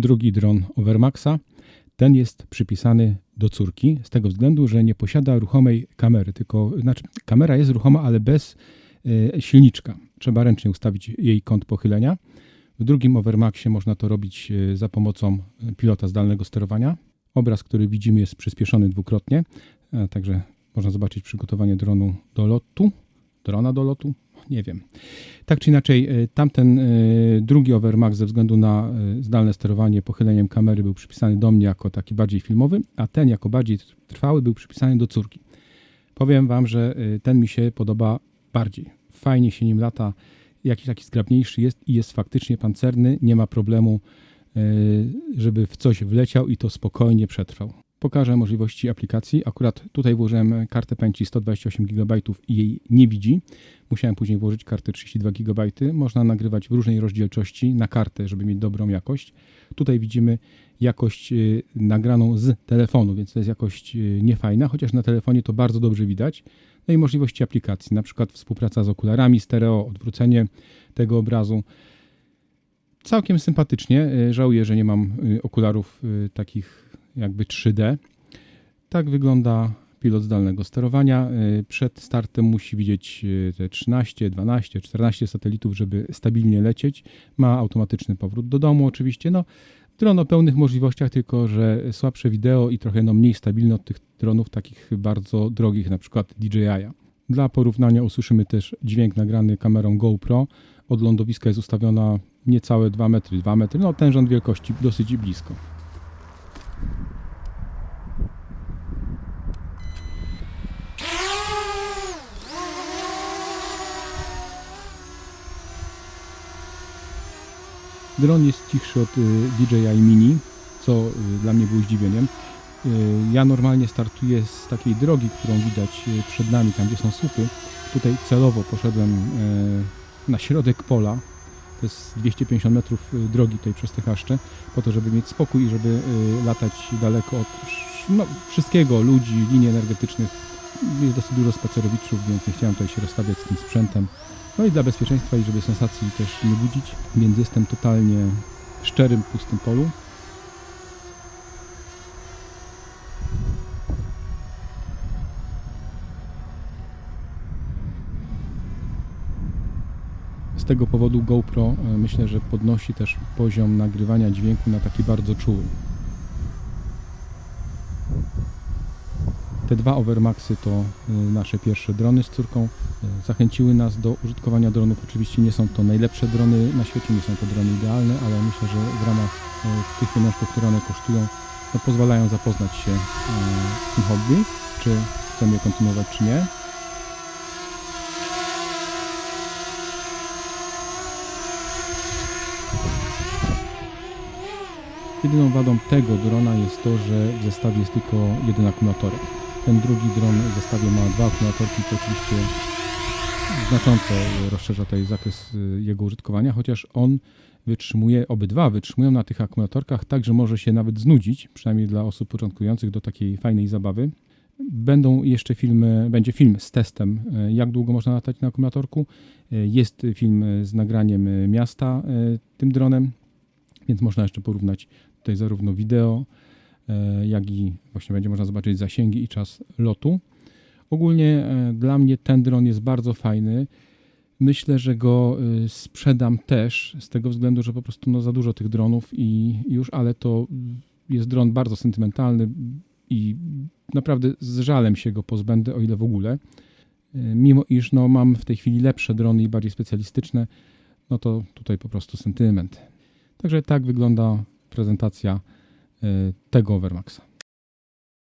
drugi dron Overmaxa. Ten jest przypisany do córki z tego względu, że nie posiada ruchomej kamery, tylko znaczy kamera jest ruchoma, ale bez e, silniczka. Trzeba ręcznie ustawić jej kąt pochylenia. W drugim Overmaxie można to robić e, za pomocą pilota zdalnego sterowania. Obraz, który widzimy jest przyspieszony dwukrotnie, e, także można zobaczyć przygotowanie dronu do lotu. Drona do lotu? Nie wiem. Tak czy inaczej, e, tamten e, drugi Overmax ze względu na e, zdalne sterowanie pochyleniem kamery był przypisany do mnie jako taki bardziej filmowy, a ten jako bardziej trwały był przypisany do córki. Powiem Wam, że ten mi się podoba bardziej. Fajnie się nim lata, jakiś taki zgrabniejszy jest i jest faktycznie pancerny, nie ma problemu, żeby w coś wleciał i to spokojnie przetrwał. Pokażę możliwości aplikacji. Akurat tutaj włożyłem kartę pamięci 128 GB i jej nie widzi. Musiałem później włożyć kartę 32 GB. Można nagrywać w różnej rozdzielczości na kartę, żeby mieć dobrą jakość. Tutaj widzimy jakość y, nagraną z telefonu, więc to jest jakość y, niefajna, chociaż na telefonie to bardzo dobrze widać. No i możliwości aplikacji, na przykład współpraca z okularami stereo, odwrócenie tego obrazu. Całkiem sympatycznie. Y, żałuję, że nie mam okularów takich jakby 3D. Tak wygląda pilot zdalnego sterowania. Y, przed startem musi widzieć y, te 13, 12, 14 satelitów, żeby stabilnie lecieć. Ma automatyczny powrót do domu oczywiście. No, dron o pełnych możliwościach, tylko że słabsze wideo i trochę no, mniej stabilne od tych dronów takich bardzo drogich, na przykład DJI. Dla porównania usłyszymy też dźwięk nagrany kamerą GoPro. Od lądowiska jest ustawiona niecałe 2 metry, 2 metry, no rząd wielkości dosyć blisko. Dron jest cichszy od y, DJI Mini, co y, dla mnie było zdziwieniem. Y, ja normalnie startuję z takiej drogi, którą widać przed nami, tam gdzie są słupy. Tutaj celowo poszedłem na środek pola. To jest 250 metrów drogi tutaj przez te chaszcze, po to, żeby mieć spokój i żeby latać daleko od no, wszystkiego, ludzi, linii energetycznych. Jest dosyć dużo spacerowiczów, więc nie chciałem tutaj się rozstawiać z tym sprzętem. No i dla bezpieczeństwa i żeby sensacji też nie budzić, więc jestem totalnie w szczerym, pustym polu. Z tego powodu GoPro e, myślę, że podnosi też poziom nagrywania dźwięku na taki bardzo czuły. Te dwa Overmaxy to y, nasze pierwsze drony z córką. Zachęciły nas do użytkowania dronów. Oczywiście nie są to najlepsze drony na świecie, nie są to drony idealne, ale myślę, że w ramach y, tych pieniążków, które one kosztują, no pozwalają zapoznać się z tym hobby, czy chcemy je kontynuować, czy nie. Jedyną wadą tego drona jest to, że w zestawie jest tylko jeden akumulatorek. Ten drugi dron w zestawie ma dwa akumulatorki, co oczywiście znacząco rozszerza tutaj zakres y, jego użytkowania, chociaż on wytrzymuje, obydwa wytrzymują na tych akumulatorkach tak, że może się nawet znudzić, przynajmniej dla osób początkujących do takiej fajnej zabawy. Będą jeszcze filmy, będzie film z testem, y, jak długo można latać na akumulatorku. Jest film z nagraniem miasta tym dronem, więc można jeszcze porównać tutaj zarówno wideo, E, jak i właśnie będzie można zobaczyć zasięgi i czas lotu. Ogólnie e, dla mnie ten dron jest bardzo fajny. Myślę, że go e, sprzedam też z tego względu, że po prostu no, za dużo tych dronów i już, ale to jest dron bardzo sentymentalny i naprawdę z żalem się go pozbędę, o ile w ogóle. Mimo iż no, mam w tej chwili lepsze drony i bardziej specjalistyczne, no to tutaj po prostu sentyment. Także tak wygląda prezentacja tego Overmaxa.